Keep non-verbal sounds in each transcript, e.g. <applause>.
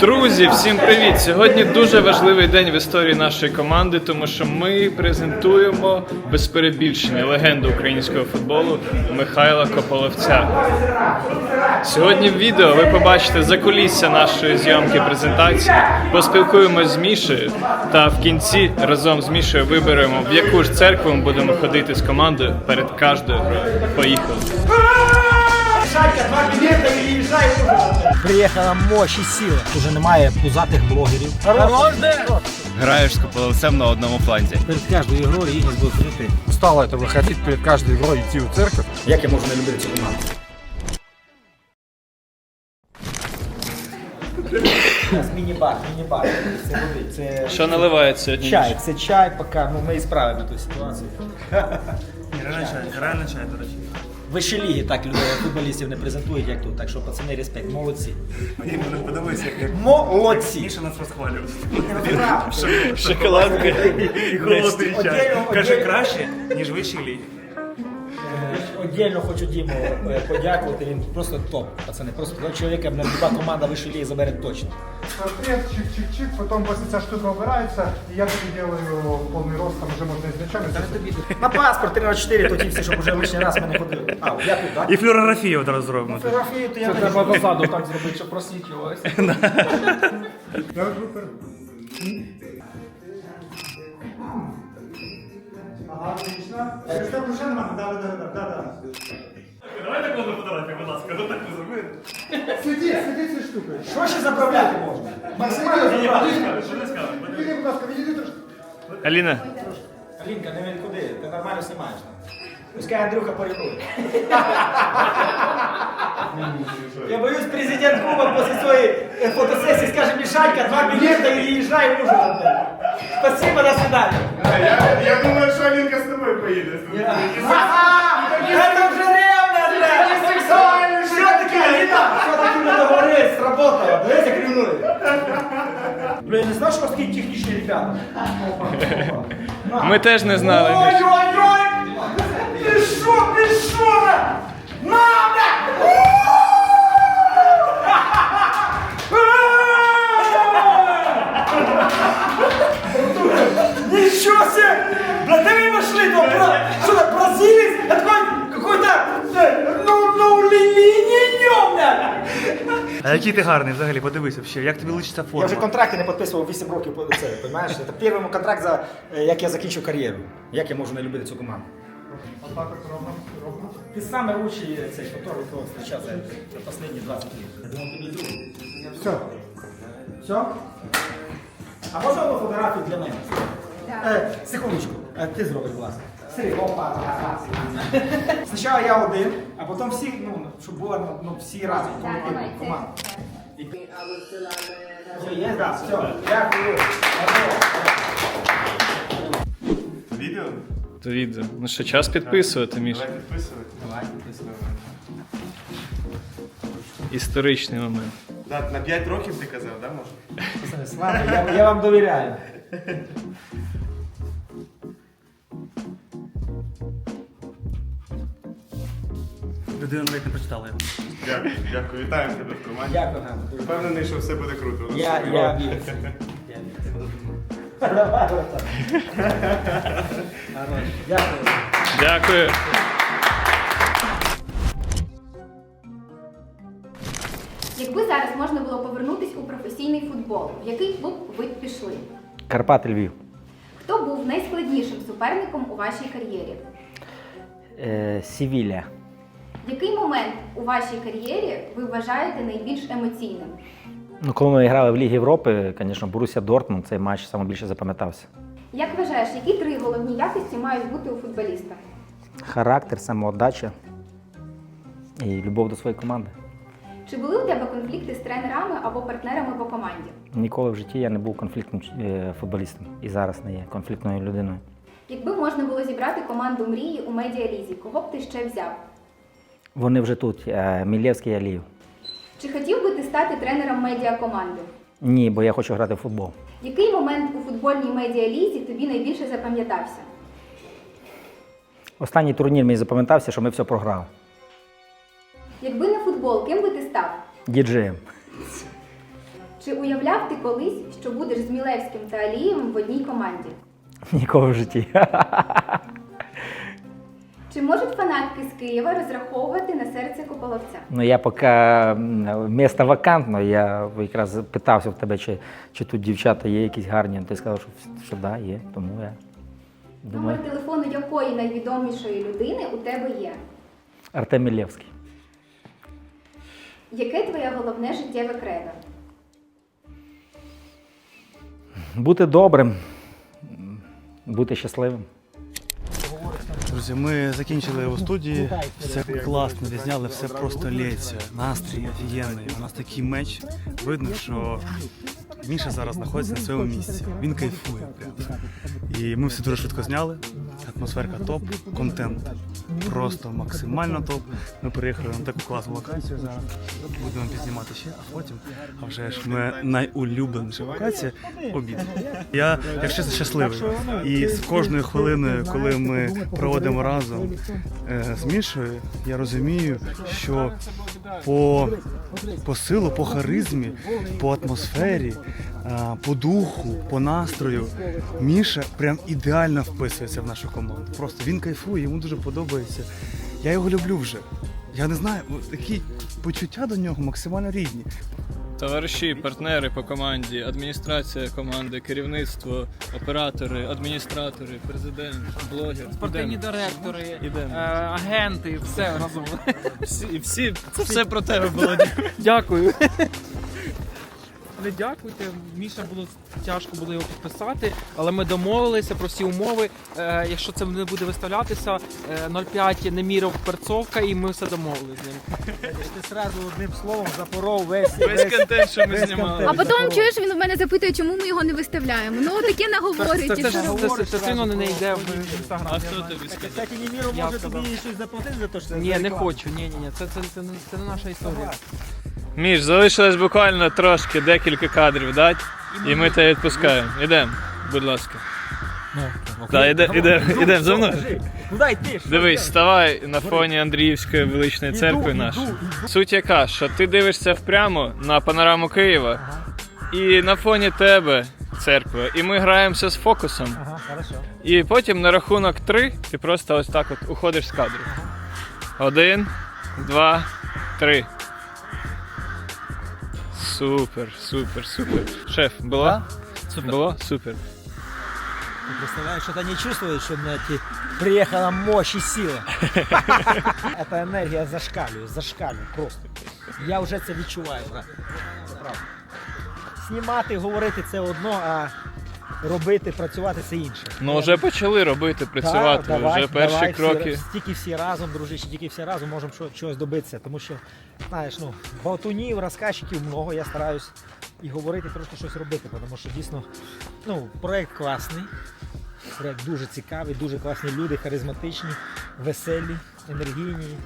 Друзі, всім привіт! Сьогодні дуже важливий день в історії нашої команди, тому що ми презентуємо без перебільшення легенду українського футболу Михайла Кополовця. Сьогодні в відео ви побачите закулісся нашої зйомки презентації, поспілкуємось з Мішею та в кінці разом з Мішею виберемо, в яку ж церкву ми будемо ходити з командою перед кожною грою. Поїхали! Шайка, два білета і їжджай Приїхала мощь і сила. Уже немає пузатих блогерів. Граєш з Кополовцем на одному фланзі. Перед кожною грою Ігніс буде ходити. Устало это выходить перед каждой игрой идти в церковь. Як я можу не любити цю команду? Міні-бар, міні-бар. Це води, це Що наливають сьогодні? чай, це чай, поки ну, ми і справимо ту ситуацію. Реально чай, реально чай, до речі. Вищі ліги так людей, футболістів не презентують, як тут. Так що пацани, респект, молодці. Мені не подобається, як, як Молодці! Міша нас розхвалював. Шоколадка. І холодний чай. Каже, краще, ніж вищі ліги. Отдельно хочу Діму е, подякувати, він просто топ, пацани. Просто того чоловіка на люба команда вищої ліги забере точно. Портрет, чик-чик-чик, потом после эта штука убирается, и я таки делаю полный рост, там уже можно изначально. На паспорт 304, тоді всі, щоб уже лишній раз ми не ходили. А, я тут, так? І флюорографію одразу зробимо. Фотографію, то я не Треба назаду так зробити, щоб просвітлювалося. <laughs> Давай таку фотографію, будь ласка, ну так не зробили. Сиди, сиди цією штукою. Що ще заправляти можна? Максимально заправляй. Що не скажеш? Відійди, будь ласка, відійди трошки. Аліна, Алінка, не відходи, ти нормально знімаєш. Пускай Андрюха порядує. Я боюсь, президент клуба після своєї е, фотосесії скаже, Мішанька, два білета і їжджай в Ужгород. Спасибо, до свидания. Я думаю, що Алінка з тобою поїде. Это вже ревность, блядь! Все-таки, Аліна, все-таки не договорились, сработало. Як рівнує. Блін, не знав, що такі технічні ребята? ми теж не знали. Ой-ой-ой! Ти що, ти що? Мама! где вы нашли там? Бра... Что это, бразилец? Это какой- какой-то... э, Ну, ну, линейный, бля! А який ти гарний взагалі, подивися ще, як тобі личиться Я вже форма. контракти не підписував 8 років по це, розумієш? Це перший контракт за е, як я закінчив кар'єру. Як я можу не любити цю команду? Отак от ровно, ровно. Ти саме лучший цей фотограф, хто зустрічав за, за останні 20 років. Я думав, тобі другий. Все. Все? А можна одну фотографію для мене? Е, секундочку, е, ти зробиш, будь ласка. Сергій, опа, раз. Спочатку я один, а потім всі, ну, щоб було ну, всі разом, колективно, команда. Все, є, да, все, дякую. Відео? То відео. Ну що, час підписувати, Міш. підписувати. Давай, підписуй. Історичний момент. На 5 років ти казав, так, може? Слава, я, я вам довіряю. Людина навіть не прочитала його. Дякую, дякую. Вітаємо тебе в команді. Дякую, Ганна. дуже. Впевнений, що все буде круто. Я, я вірю. в це. Я вірю. в це. Давай, Олександр. Хорош. Дякую. Дякую. Якби зараз можна було повернутись у професійний футбол, в який клуб ви б пішли? Карпати Львів. Хто був найскладнішим суперником у вашій кар'єрі? Е, Сівілля. Який момент у вашій кар'єрі ви вважаєте найбільш емоційним? Ну, коли ми грали в Лігі Європи, звісно, Боруся Дортмунд цей матч найбільше запам'ятався. Як вважаєш, які три головні якості мають бути у футболіста? Характер, самоотдача і любов до своєї команди. Чи були у тебе конфлікти з тренерами або партнерами по команді? Ніколи в житті я не був конфліктним е, футболістом і зараз не є конфліктною людиною. Якби можна було зібрати команду мрії у медіалізі, кого б ти ще взяв? Вони вже тут, е, Мілєвський і Аліїв. Чи хотів би ти стати тренером медіакоманди? Ні, бо я хочу грати в футбол. Який момент у футбольній медіалізі тобі найбільше запам'ятався? Останній турнір мені запам'ятався, що ми все програли. Якби не футбол, ким би ти став? Діджеєм. Чи уявляв ти колись, що будеш з Мілевським та Алієм в одній команді? Нікого в житті. <laughs> Чи можуть фанатки з Києва розраховувати на серце Кополовця? Ну я поки місто вакантно, я якраз питався в тебе, чи, чи тут дівчата є якісь гарні. Ти сказав, що, що да, є. Тому я думаю. Номер телефону якої найвідомішої людини у тебе є? Артем Мілєвський. Яке твоє головне життєве кредо? Бути добрим, бути щасливим. Друзі, ми закінчили його студії. Все класно, відзняли, все просто лється. Настрій офігенний. У нас такий меч. Видно, що Міша зараз знаходиться на своєму місці. Він кайфує. Прям. І ми все дуже швидко зняли. Атмосферка топ, контент просто максимально топ. Ми приїхали на таку класну локацію зараз. Будемо підзнімати ще, а потім, а вже ж ми найулюбленіша локація обід. Я, як чесно, щасливий. І з кожною хвилиною, коли ми проводимо разом е, з Мішою, я розумію, що по, по силу, по харизмі, по атмосфері, по духу, по настрою, Міша прям ідеально вписується в нашу команду. Просто він кайфує, йому дуже подобається. Я його люблю вже. Я не знаю, такі почуття до нього максимально рідні. Товариші, партнери по команді, адміністрація команди, керівництво, оператори, адміністратори, президент, блогер. Спортивні Ідемо. директори, Ідемо. е, агенти, все разом. Всі, всі, це все про тебе було. Дякую. Не дякуйте. Міша було тяжко було його підписати, але ми домовилися про всі умови. Е, якщо це не буде виставлятися, е, 0,5 Неміров перцовка, і ми все домовилися з ним. Ти сразу одним словом запоров весь. Весь контент, що ми знімали. А потім чуєш, він в мене запитує, чому ми його не виставляємо. Ну таке наговорить. це, і це, що це, це, це сильно не йде в інстаграм. А хто тобі сказав? Кстати, Німіру Я може сказав. тобі щось заплатити за те, що це Ні, не хочу. Ні, ні, ні. Це, це, це, не- це не наша історія. Міш, залишилось буквально трошки, декілька кадрів дати, і ми тебе відпускаємо. Ідемо, будь ласка. Да, іде, іде, ідемо за мною. Ну. Дивись, ставай на фоні Андріївської величної церкви нашої. Суть яка, що ти дивишся впрямо на панораму Києва, і на фоні тебе церква, і ми граємося з фокусом. І потім на рахунок три ти просто ось так от уходиш з кадру. Один, два, три. Супер, супер, супер. Шеф, було? Супер. Було? Супер. Ты представляешь, что они чувствуют, что на эти приехала мощь и сила. <laughs> Эта энергия зашкалює, зашкалює просто. Я вже це відчуваю, брат. Це правда. Знімати, говорити це одно, а робити, працювати це інше. Ну вже почали робити, працювати. Так, давай, вже перші давай, кроки. Всі, тільки всі разом, дружище, тільки всі разом можемо чогось добитися. Тому що, знаєш, ну, болтунів, розказчиків много, я стараюсь і говорити, трошки щось робити, тому що дійсно ну, проект класний. Проект дуже цікавий, дуже класні люди, харизматичні, веселі, енергійні.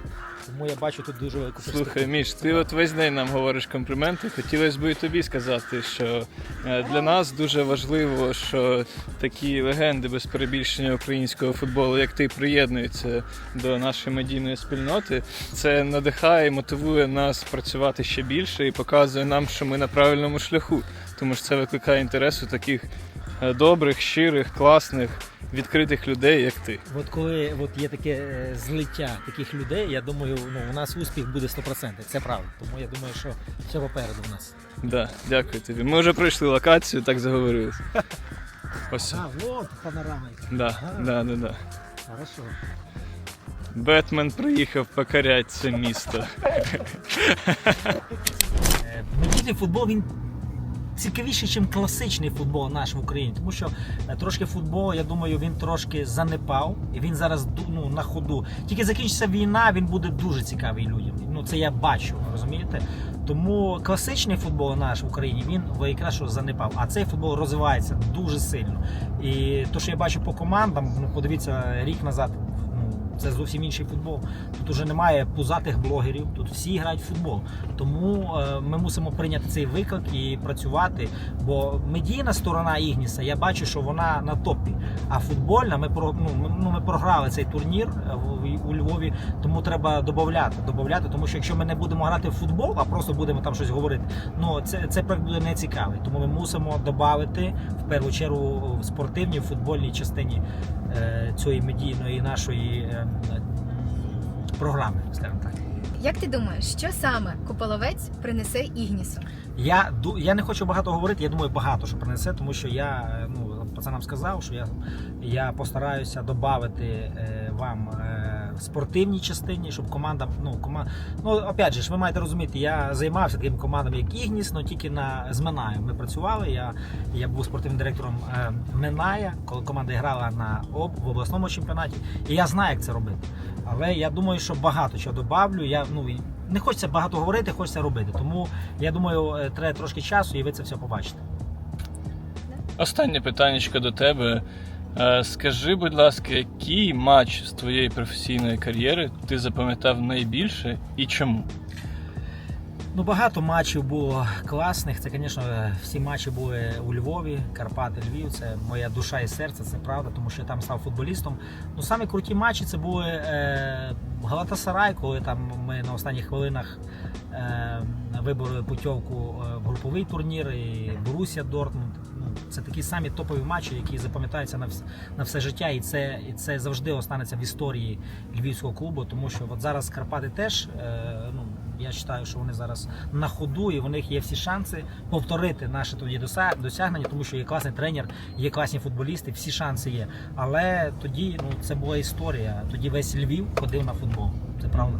Тому я бачу тут дуже велику Слухай, перспективу. Міш, ти от весь день нам говориш компліменти. Хотілося б і тобі сказати, що е, для нас дуже важливо, що такі легенди без перебільшення українського футболу, як ти, приєднуються до нашої медійної спільноти. Це надихає і мотивує нас працювати ще більше і показує нам, що ми на правильному шляху. Тому що це викликає інтерес у таких добрих, щирих, класних, відкритих людей, як ти. От коли от є таке е, злиття таких людей, я думаю, ну, у нас успіх буде 100%. Це правда. Тому я думаю, що все попереду в нас. Да, дякую тобі. Ми вже пройшли локацію, так заговорились. <laughs> Ось. А, вот панорама. яка. Да, да, да, да. Хорошо. Бетмен приїхав покорять це місто. Е, Медійний футбол він цікавіший, ніж класичний футбол наш в Україні. Тому що е, трошки футбол, я думаю, він трошки занепав. І він зараз ну, на ходу. Тільки закінчиться війна, він буде дуже цікавий людям. Ну це я бачу, розумієте? Тому класичний футбол наш в Україні він якраз що занепав. А цей футбол розвивається дуже сильно. І то, що я бачу по командам, ну подивіться, рік назад. Це зовсім інший футбол. Тут уже немає пузатих блогерів, тут всі грають в футбол. Тому е, ми мусимо прийняти цей виклик і працювати. Бо медійна сторона Ігніса, я бачу, що вона на топі. А футбольна, ми про ну, ми, ну, програли цей турнір е, у Львові, тому треба додати, додати, тому що якщо ми не будемо грати в футбол, а просто будемо там щось говорити, ну це, це проект буде не цікавий. Тому ми мусимо додати в першу чергу в спортивній, в футбольній частині цієї медійної нашої е, програми, скажімо так. Як ти думаєш, що саме Куполовець принесе Ігнісу? Я я не хочу багато говорити. Я думаю, багато що принесе, тому що я е, ну пацанам сказав, що я, я постараюся додати е, вам е, в спортивній частині, щоб команда. Ну кома... ну опять же ви маєте розуміти, я займався такими командами, як Ігніс, але тільки на з Минаєм ми працювали. Я, я був спортивним директором е, Миная, коли команда грала на об в обласному чемпіонаті, і я знаю, як це робити. Але я думаю, що багато чого добавлю. Я ну не хочеться багато говорити, хочеться робити. Тому я думаю, е, треба трошки часу, і ви це все побачите. Останнє питаннячко до тебе. Е, Скажи, будь ласка, який матч з твоєї професійної кар'єри ти запам'ятав найбільше і чому? Ну, багато матчів було класних. Це, звісно, всі матчі були у Львові, Карпати, Львів. Це моя душа і серце, це правда, тому що я там став футболістом. Ну, самі круті матчі це були е, Галатасарай, коли там ми на останніх хвилинах е, вибороли путівку е, в груповий турнір, і Борусія Дортмунд. Це такі самі топові матчі, які запам'ятаються на, вс- на все життя, і це, і це завжди останеться в історії львівського клубу, тому що от зараз Карпати теж. Е, ну, я вважаю, що вони зараз на ходу, і в них є всі шанси повторити наше тоді досягнення, тому що є класний тренер, є класні футболісти, всі шанси є. Але тоді ну це була історія. Тоді весь Львів ходив на футбол. Це правда.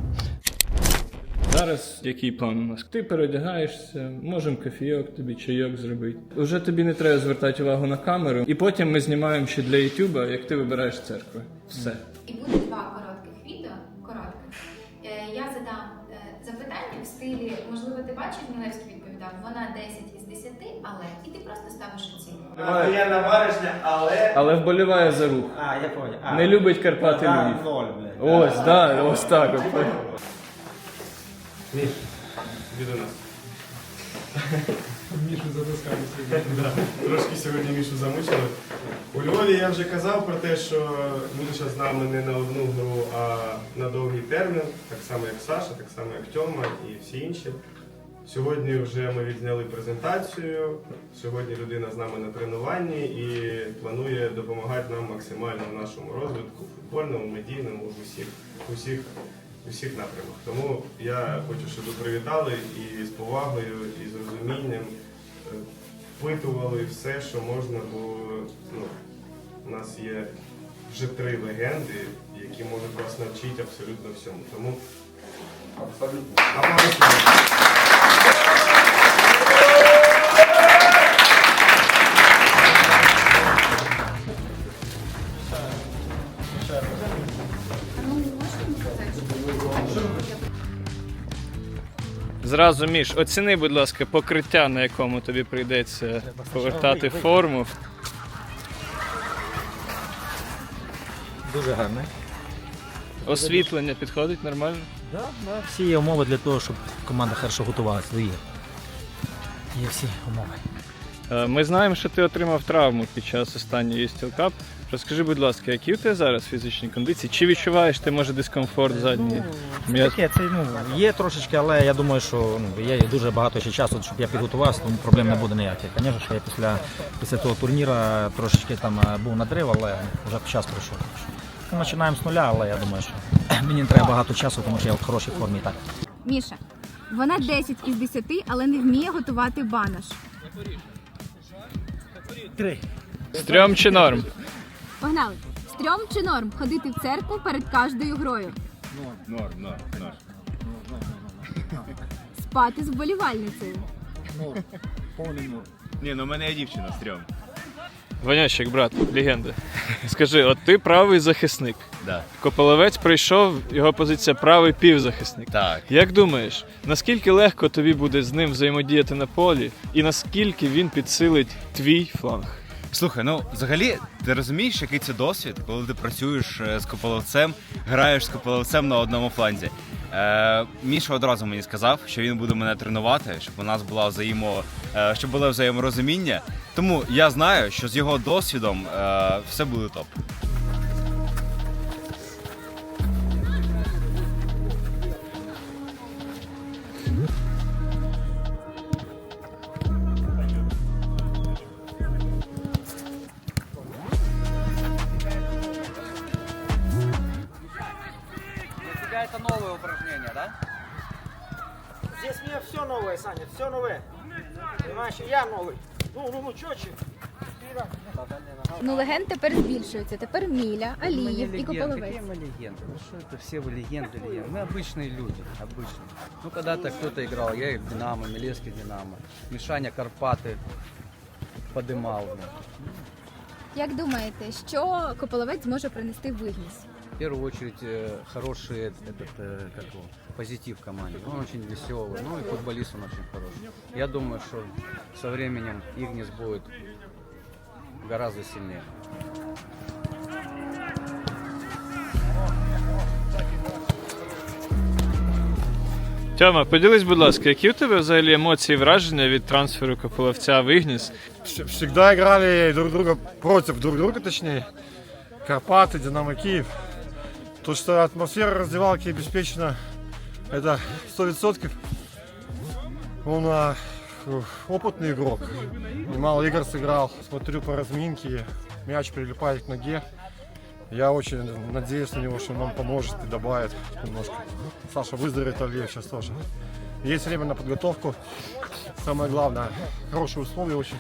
Зараз який план у нас? Ти переодягаєшся, можемо кофійок тобі, чайок зробити. Уже тобі не треба звертати увагу на камеру. І потім ми знімаємо ще для Ютуба, як ти вибираєш церкви. Все. І буде два коротких відео. Коротких. Е, Я задам е, запитання в стилі, можливо, ти бачив, Мілевський відповідав, вона 10 із 10, але і ти просто ставиш оцінку. Я на баришня, але. Але вболіває за рух. А, я понял. Не любить Карпати Львів. ноль, Ось, да, ось так. От. Іди до нас. <laughs> Мішу затискали сьогодні. <laughs> Трошки сьогодні Мішу замучили. У Львові я вже казав про те, що Міша з нами не на одну гру, а на довгий термін, так само як Саша, так само як Тьома і всі інші. Сьогодні вже ми відзняли презентацію. Сьогодні людина з нами на тренуванні і планує допомагати нам максимально в нашому розвитку, футбольному, медійному, в усіх, усіх, усіх напрямах. Тому я хочу, щоб ви привітали і з повагою, і з розумінням е, впитували все, що можна, бо ну, у нас є вже три легенди, які можуть вас навчити абсолютно всьому. Тому абсолютно. Аплодисменти. Зразу Міш, оціни, будь ласка, покриття, на якому тобі прийдеться повертати форму. Дуже гарно. Освітлення підходить нормально. Да, да. Всі є умови для того, щоб команда хорошо готувалася. Є. Є всі умови. Е, Ми знаємо, що ти отримав травму під час останньої Steel Cup. Розкажи, будь ласка, які у тебе зараз фізичні кондиції? Чи відчуваєш ти може дискомфорт задній? Це м'яз? таке, це ну, є трошечки, але я думаю, що ну, є дуже багато ще часу, щоб я підготувався, тому проблем не буде ніяких. Звісно, що я після, після того турніру трошечки там е, був надрив, але вже час пройшов. Ми починаємо з нуля, але я думаю, що <clears throat> мені не треба багато часу, тому що я в хорошій формі і так. Міша, вона 10 із 10, але не вміє готувати банаш. Три. Стрьом чи норм? Погнали! Стрьом чи норм ходити в церкву перед кожною грою? Норм, норм, норм. норм. Спати з вболівальницею. Ні, ну в мене є дівчина, стрьом. Ванячик, брат, легенда. <laughs> Скажи, от ти правий захисник. Да. Кополовець прийшов, його позиція правий півзахисник. Так. Як думаєш, наскільки легко тобі буде з ним взаємодіяти на полі, і наскільки він підсилить твій фланг? Слухай, ну взагалі, ти розумієш, який це досвід, коли ти працюєш е, з Кополовцем, граєш з Кополовцем на одному фланзі. Е, Міша одразу мені сказав, що він буде мене тренувати, щоб у нас була взаємо, е, щоб було взаєморозуміння. Тому я знаю, що з його досвідом е, все буде топ. Ну, ну, ну, четче. Ну, легенд тепер збільшується. Тепер Міля, Алієв і Кополовець. мы легенды? Ну что это все вы легенды, легенды? Мы обычные люди, обычные. Ну когда-то кто-то играл, я и в Динамо, Милевский Динамо. Мишаня Карпаты подымал. ну. Як думаєте, що Кополовець зможе принести в Вигніс? В первую очередь э, хороший этот, э, как его, позитив в команде. Он очень веселый, ну и футболист он очень хороший. Я думаю, что со временем Игнис будет гораздо сильнее. Тьома, поділись, будь ласка, які у тебе взагалі емоції враження від трансферу Кополовця в Ігніс? Вс- Всегда играли друг друга против друг друга, точнее. Карпаты, Динамо Киев. То, что атмосфера раздевалки обеспечена, это 100%. Он а, опытный игрок. Немало игр сыграл. Смотрю по разминке, мяч прилипает к ноге. Я очень надеюсь на него, что он нам поможет и добавит немножко. Саша выздоровеет, Альев сейчас тоже. Есть время на подготовку. Самое главное, хорошие условия очень.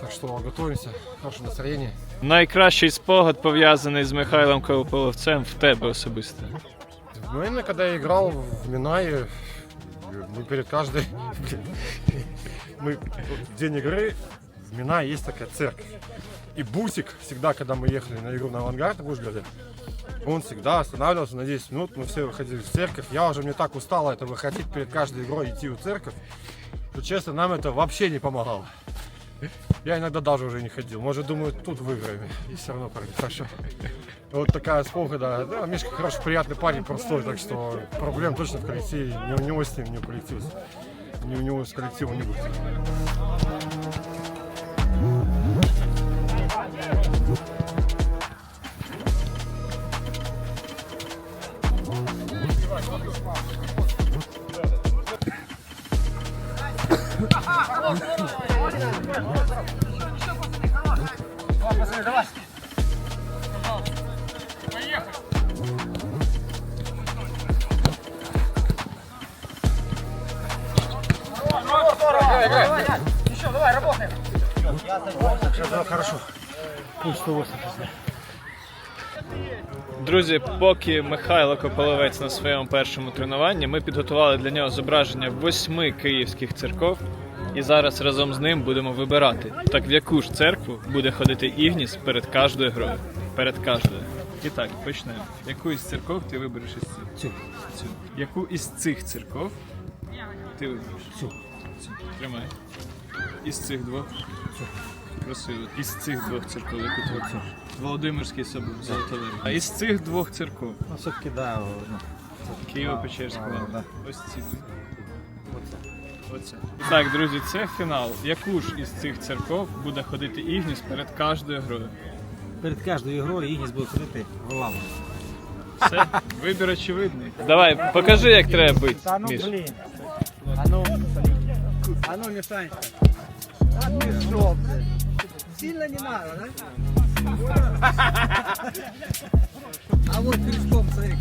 Так что готовимся, хорошее настроение. Найкращий спогад пов'язаний з Михайлом Кополовцем в тебе особисто. Ну, именно когда я играл в Минае, мы перед каждой... Мы в день игры в Минае есть такая церковь. И Бусик всегда, когда мы ехали на игру на авангард в Ужгороде, он всегда останавливался на 10 минут, мы все выходили в церковь. Я уже мне так устал это выходить перед каждой игрой, идти в церковь, что, честно, нам это вообще не помогало. Я иногда даже уже не ходил. Может, думаю, тут выиграем. И все равно хорошо. Вот такая спогада. Да, Мишка хороший, приятный парень, простой, так что проблем точно в коллективе. Ни у него с ним, ни у коллектива. Ни у него с коллективом не будет. Давай, Поехали. Давай, давай, давай. Еще, давай, работаем. Хорошо. Пусть 180. Друзі, поки Михайло Кополовець на своєму першому тренуванні, ми підготували для нього зображення восьми київських церков. І зараз разом з ним будемо вибирати, так в яку ж церкву буде ходити Ігніс перед кожною грою. Перед кожною. І так, почнемо. Яку із церков ти вибереш із цих? Цю. Цю. Яку із цих церков ти вибереш? Цю. Цю. Тримай. Із цих двох? Цю. Красиво. Із цих двох церков, яку ти вибереш? Володимирський собор, Золотолер. А із цих двох церков? Ну, все-таки, да. Києво-Печерська. Ось ці. Оце. І Так, друзі, це фінал. Яку ж із цих церков буде ходити Ігніс перед кожною грою? Перед кожною грою Ігніс буде ходити голову. Все, вибір очевидний. Давай, покажи, як треба бити. Та ну, Міш. блін. А ну, а ну, Мішанька. А ти що, блін? Сильно не надо, да? А вот крючком, смотри.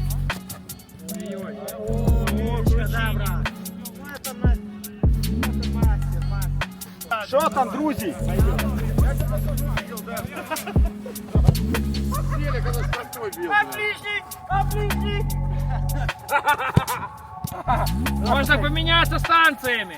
Ой-ой. О, да, брат. Ну, это на- это мастер, мастер. Що там, друзі? Отличник! Отличник! Можна помінятися станціями.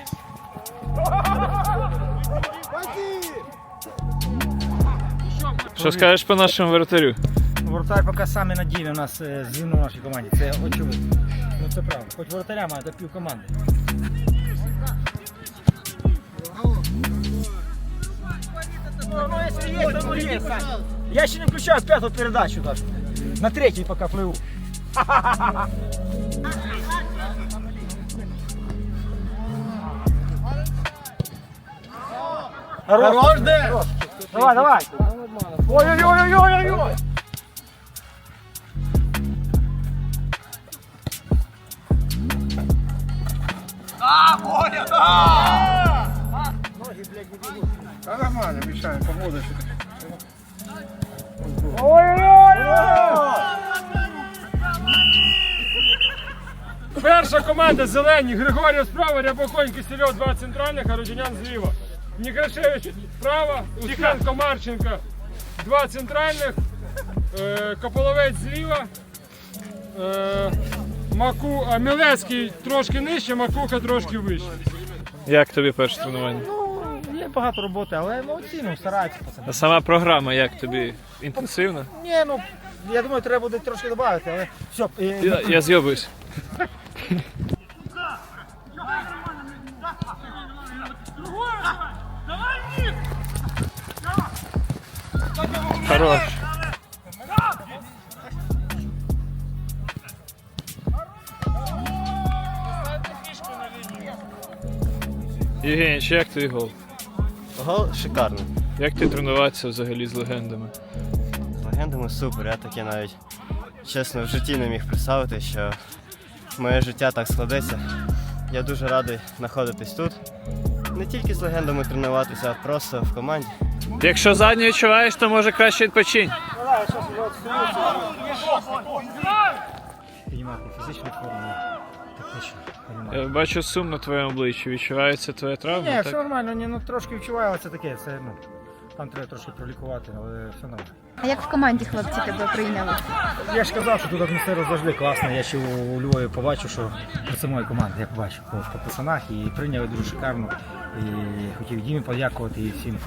Що скажеш по нашому воротарю? Воротар поки самий надійний у нас е, в нашій команді, це очевидно. Ну це правда. Хоч воротаря має до пів команди. Ну, якщо є это моє, Сань. Я ще не включаю п'яту передачу даже. На третій поки пливу. Хорош, Хорош. Давай, давай. Ой-ой-ой-ой-ой-ой. Перша команда зелені. Григорів справа, Рябоконь, Кисельов, два центральних, а Рудінян зліва. Некрашевич справа, Устенко, Марченко, два центральних, е, Кополовець зліва, е, Маку, а Мілецький трошки нижче, Макуха трошки вище. Як тобі перше тренування? Ну, є багато роботи, але молодці, ну, стараються пацани. А сама програма як тобі? Інтенсивна? Ні, ну, я думаю, треба буде трошки додати, але все. Я, я зйобуюсь. <laughs> Хорош. Євгеній, чи як твій гол? Гол шикарний. Як ти тренуватися взагалі з легендами? З легендами супер. Я таке навіть чесно в житті не міг представити, що моє життя так складеться. Я дуже радий знаходитись тут. Не тільки з легендами тренуватися, а просто в команді. Якщо задню відчуваєш, то може краще відпочинь. Піднімати фізичну форму. Я бачу сум на твоєму обличчі. Відчувається твоя травма? Ні, так? все нормально, ні, ну трошки відчуваю, це таке, це ну. Там треба трошки пролікувати, але все нормально. А як в команді хлопці тебе прийняли? Я ж казав, що тут атмосфера завжди класна. Я ще у Львові побачив, що це моя команда, я побачив по, по пацанах і прийняли дуже шикарно. І хотів Дімі подякувати і всім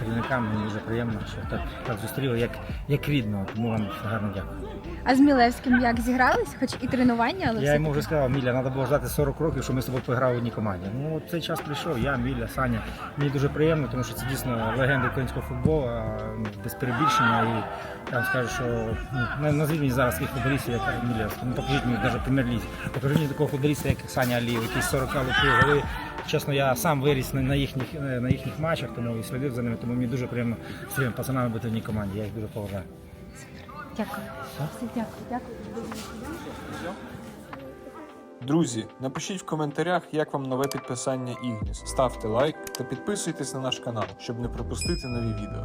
керівникам. Мені дуже приємно, що так, так зустріли, як, як рідно. Тому вам гарно дякую. А з Мілевським як зігрались? Хоч і тренування, але Я все йому вже сказав, Міля, треба було ждати 40 років, щоб ми з тобою пограли в одній команді. Ну от цей час прийшов, я, Міля, Саня. Мені дуже приємно, тому що це дійсно легенда українського футболу, а, ну, без перебільшення. І я вам скажу, що ну, на- назвіть мені зараз таких футболістів, як Міля. Ну покажіть мені навіть прем'єр-лізі. Покажіть мені такого футболіста, як Саня Алієв, який 40 лупив голи. Чесно, я сам виріс на, на, їхніх, е, на їхніх матчах, тому і слідив за ними, тому мені дуже приємно з цими пацанами бути в одній команді. Я їх дуже поважаю. дякую. Все, дякую, дякую. Друзі, напишіть в коментарях, як вам нове підписання Ігніс. Ставте лайк та підписуйтесь на наш канал, щоб не пропустити нові відео.